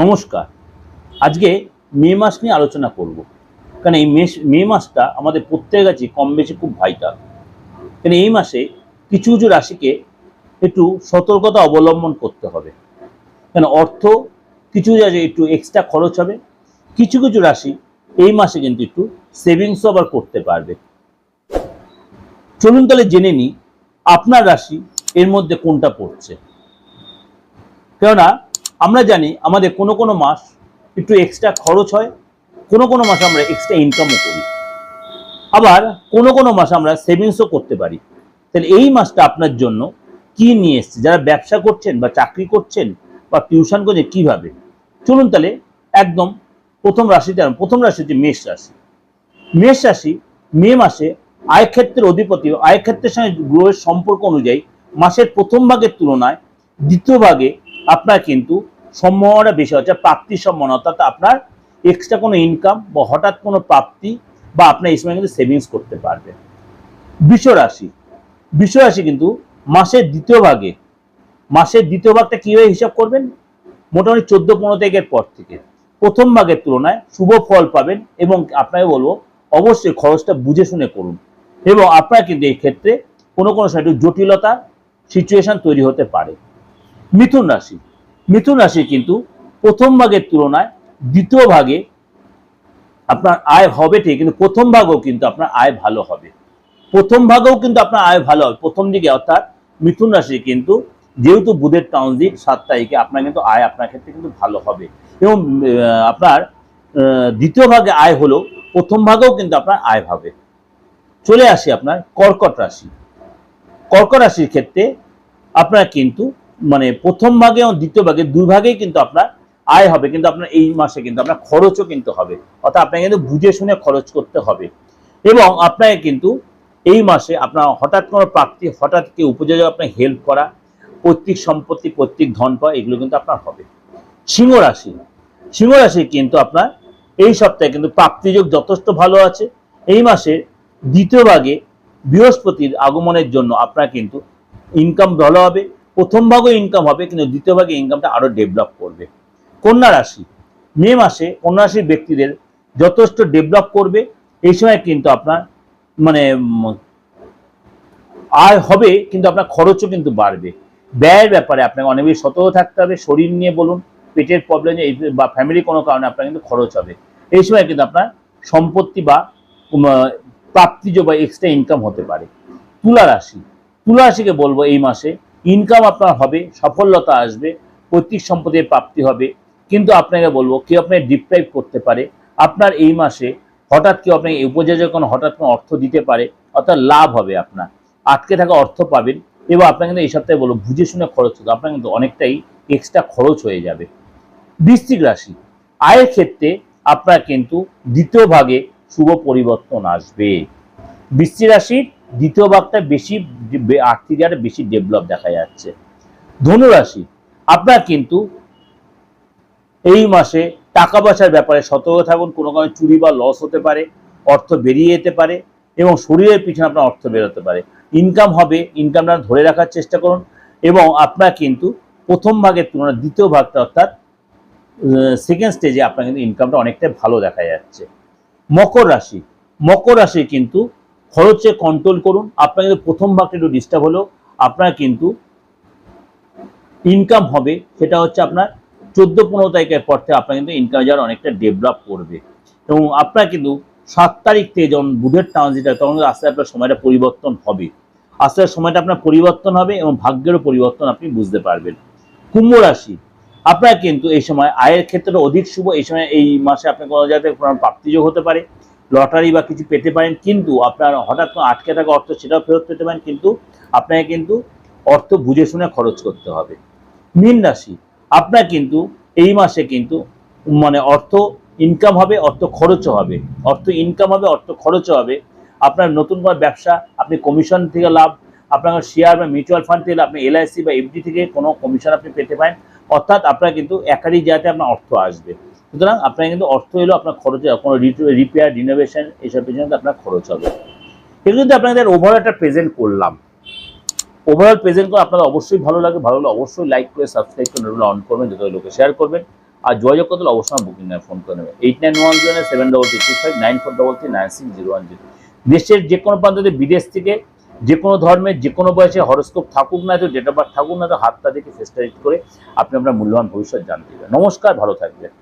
নমস্কার। আজকে মে মাস নিয়ে আলোচনা করব। কারণ এই মে মাসটা আমাদের প্রত্যেকের কাছে কম বেশি খুব ভাইটাল কারণ এই মাসে কিছু কিছু রাশিকে একটু সতর্কতা অবলম্বন করতে হবে। কেন অর্থ কিছু রাশি একটু এক্সট্রা খরচ হবে। কিছু কিছু রাশি এই মাসে কিন্তু একটু সেভিংসও আবার করতে পারবে। চলুন তাহলে জেনে নিই আপনার রাশি এর মধ্যে কোনটা পড়ছে। কেননা আমরা জানি আমাদের কোনো কোনো মাস একটু এক্সট্রা খরচ হয়, কোনো কোনো মাসে আমরা এক্সট্রা ইনকামও করি। আবার কোনো কোনো মাসে আমরা সেভিংসও করতে পারি। তাহলে এই মাসটা আপনার জন্য কি নিয়ে এসছে? যারা ব্যবসা করছেন বা চাকরি করছেন বা টিউশন করছেন কীভাবে? চলুন তাহলে একদম প্রথম রাশিতে প্রথম রাশি হচ্ছে মেষ রাশি। মেষ রাশি মে মাসে আয়ক্ষেত্রের অধিপতি আয়ক্ষেত্রের সঙ্গে গ্রহের সম্পর্ক অনুযায়ী মাসের প্রথম ভাগের তুলনায় দ্বিতীয় ভাগে আপনার কিন্তু সম্ভাবনা বেশি হচ্ছে প্রাপ্তির সম্ভাবনা, অর্থাৎ আপনার এক্সট্রা কোনো ইনকাম বা হঠাৎ কোনো প্রাপ্তি বা আপনার এই সময় কিন্তু সেভিংস করতে পারবে। বৃষ রাশি বৃষ রাশি কিন্তু মাসের দ্বিতীয় ভাগে, মাসের দ্বিতীয় ভাগটা কীভাবে হিসাব করবেন? মোটামুটি চোদ্দ পনেরো তারিখের পর থেকে। প্রথম ভাগের তুলনায় শুভ ফল পাবেন এবং আপনাকে বলব, অবশ্যই খরচটা বুঝে শুনে করুন এবং আপনার কিন্তু এই ক্ষেত্রে কোনো কোনো সময় একটু জটিলতা সিচুয়েশন তৈরি হতে পারে। মিথুন রাশি। মিথুন রাশি কিন্তু প্রথম ভাগের তুলনায় দ্বিতীয় ভাগে আপনার আয় হবে ঠিক কিন্তু প্রথম ভাগও কিন্তু আপনার আয় ভালো হবে। প্রথম ভাগেও কিন্তু আপনার আয় ভালো হবে। প্রথম দিকে অর্থাৎ মিথুন রাশি কিন্তু যেহেতু বুধের ট্রানজিট সাত তারিখে, আপনার কিন্তু আয় আপনার ক্ষেত্রে কিন্তু ভালো হবে। এবং আপনার দ্বিতীয় ভাগে আয় হলো প্রথম ভাগেও কিন্তু আপনার আয় হবে। চলে আসি আপনার কর্কট রাশি। কর্কট রাশির ক্ষেত্রে আপনার কিন্তু মানে প্রথম ভাগে এবং দ্বিতীয় ভাগে, দুই ভাগেই কিন্তু আপনার আয় হবে, কিন্তু আপনার এই মাসে কিন্তু আপনার খরচও কিন্তু হবে। অর্থাৎ আপনাকে কিন্তু বুঝে শুনে খরচ করতে হবে। এবং আপনাকে কিন্তু এই মাসে আপনার হঠাৎ কোনো প্রাপ্তি, হঠাৎ কেউ উপযোগ আপনার হেল্প করা, পৈতৃক সম্পত্তি, পৈতৃক ধন পাওয়া, এগুলো কিন্তু আপনার হবে। সিংহ রাশি সিংহ রাশি কিন্তু আপনার এই সপ্তাহে কিন্তু প্রাপ্তিযোগ যথেষ্ট ভালো আছে। এই মাসে দ্বিতীয় ভাগে বৃহস্পতির আগমনের জন্য আপনার কিন্তু ইনকাম ভালো হবে। প্রথম ভাগও ইনকাম হবে, কিন্তু দ্বিতীয় ভাগে ইনকামটা আরও ডেভেলপ করবে। কন্যা রাশি, মে মাসে কন্যা রাশির ব্যক্তিদের যথেষ্ট ডেভেলপ করবে, এই সময় কিন্তু আপনার মানে আয় হবে, কিন্তু আপনার খরচও কিন্তু বাড়বে। ব্যয়ের ব্যাপারে আপনাকে অনেক বেশি সতর্ক থাকতে হবে, শরীর নিয়ে বলুন, পেটের প্রবলেম এই বা ফ্যামিলি কোনো কারণে আপনার কিন্তু খরচ হবে। এই সময় কিন্তু আপনার সম্পত্তি বা প্রাপ্তিজ বা এক্সট্রা ইনকাম হতে পারে। তুলা রাশি, তুলা রাশিকে বলব এই মাসে ইনকাম আপনার হবে সফলতা আসবে, পৈতৃক সম্পদের প্রাপ্তি হবে। কিন্তু আপনাকে বলব, কেউ আপনাকে ডিপ্রাইভ করতে পারে। আপনার এই মাসে হঠাৎ কেউ আপনাকে উপযোজ্য কোনো হঠাৎ কোনো অর্থ দিতে পারে, অর্থাৎ লাভ হবে আপনার। আটকে থাকা অর্থ পাবেন। এবং আপনার কিন্তু এই সপ্তাহে বলব, বুঝে শুনে খরচ হবে আপনার কিন্তু অনেকটাই এক্সট্রা খরচ হয়ে যাবে। বৃশ্চিক রাশি, আয়ের ক্ষেত্রে আপনার কিন্তু দ্বিতীয় ভাগে শুভ পরিবর্তন আসবে। বৃশ্চিক রাশির দ্বিতীয় ভাগটা বেশি আর্থিক আরে বেশি ডেভেলপ দেখা যাচ্ছে। ধনুরাশি, আপনার কিন্তু এই মাসে টাকা পয়সার ব্যাপারে সতর্ক থাকুন, কোনো কারণে চুরি বা লস হতে পারে, অর্থ বেরিয়ে যেতে পারে এবং শরীরের পিছনে আপনার অর্থ বেরোতে পারে। ইনকাম হবে ইনকামটা ধরে রাখার চেষ্টা করুন এবং আপনার কিন্তু প্রথম ভাগের তুলনায় দ্বিতীয় ভাগটা অর্থাৎ সেকেন্ড স্টেজে আপনার কিন্তু ইনকামটা অনেকটাই ভালো দেখা যাচ্ছে। মকর রাশি মকর রাশি কিন্তু খরচে কন্ট্রোল করুন। আপনার কিন্তু প্রথম ভাগটা একটু ডিস্টার্ব হলেও আপনার কিন্তু ইনকাম হবে। সেটা হচ্ছে আপনার চোদ্দ পনেরো তারিখের পর থেকে আপনার কিন্তু ইনকাম যারা অনেকটা ডেভেলপ করবে। এবং আপনার কিন্তু সাত তারিখ থেকে যখন বুধের ট্রানজিট হয়, তখন কিন্তু আস্তে আস্তে আপনার সময়টা পরিবর্তন হবে। আস্তে আস্তে সময়টা আপনার পরিবর্তন হবে এবং ভাগ্যেরও পরিবর্তন আপনি বুঝতে পারবেন। কুম্ভ রাশি, আপনার কিন্তু এই সময় আয়ের ক্ষেত্রে অধিক শুভ। এই সময় এই মাসে আপনার কোনো জায়গায় কোনো প্রাপ্তিযোগ হতে পারে। লটারি বা কিছু পেতে পারেন, কিন্তু আপনার হঠাৎ কোনো আটকে থাকা অর্থ সেটাও ফেরত পেতে পারেন, কিন্তু আপনাকে কিন্তু অর্থ বুঝে শুনে খরচ করতে হবে। মীন রাশি, আপনার কিন্তু এই মাসে কিন্তু মানে অর্থ ইনকাম হবে, অর্থ খরচও হবে। অর্থ ইনকাম হবে, অর্থ খরচও হবে। আপনার নতুন কোনো ব্যবসা, আপনি কমিশন থেকে লাভ, আপনার শেয়ার বা মিউচুয়াল ফান্ড থেকে আপনি এলআইসি বা এফডি থেকে কোনো কমিশন আপনি পেতে পারেন। অর্থাৎ আপনার কিন্তু একাধিক জায়গাতে আপনার অর্থ আসবে। সুতরাং আপনার কিন্তু অর্থ এলো আপনার খরচ কোনো রিপেয়ার রিনোভেশন এইসব পিছনে আপনার খরচ হবে। এগুলো কিন্তু আপনাদের ওভারঅল একটা প্রেজেন্ট করলাম ওভারঅল প্রেজেন্ট করে আপনাদের অবশ্যই ভালো লাগে, ভালো লাগলে অবশ্যই লাইক করে সাবস্ক্রাইব করে নোটগুলো অন করবেন, যত লোকে শেয়ার করবেন। আর যোগাযোগ করতে অবশ্যই বুকিং নেয় ফোন করে নেবেন। Eight nine one zero seven double three five nine four double three nine six zero one zero দেশের যে কোনো প্রান্তে বিদেশ থেকে, যে কোনো ধর্মের, যে কোনো বয়সে হরস্কোপ থাকুক না তো ডেট অফ বার্থ থাকুক না তো হাতটা দেখে ফেসটা করে আপনি আপনার মূল্যবান ভবিষ্যৎ জানতে পারবেন। নমস্কার, ভালো থাকবেন।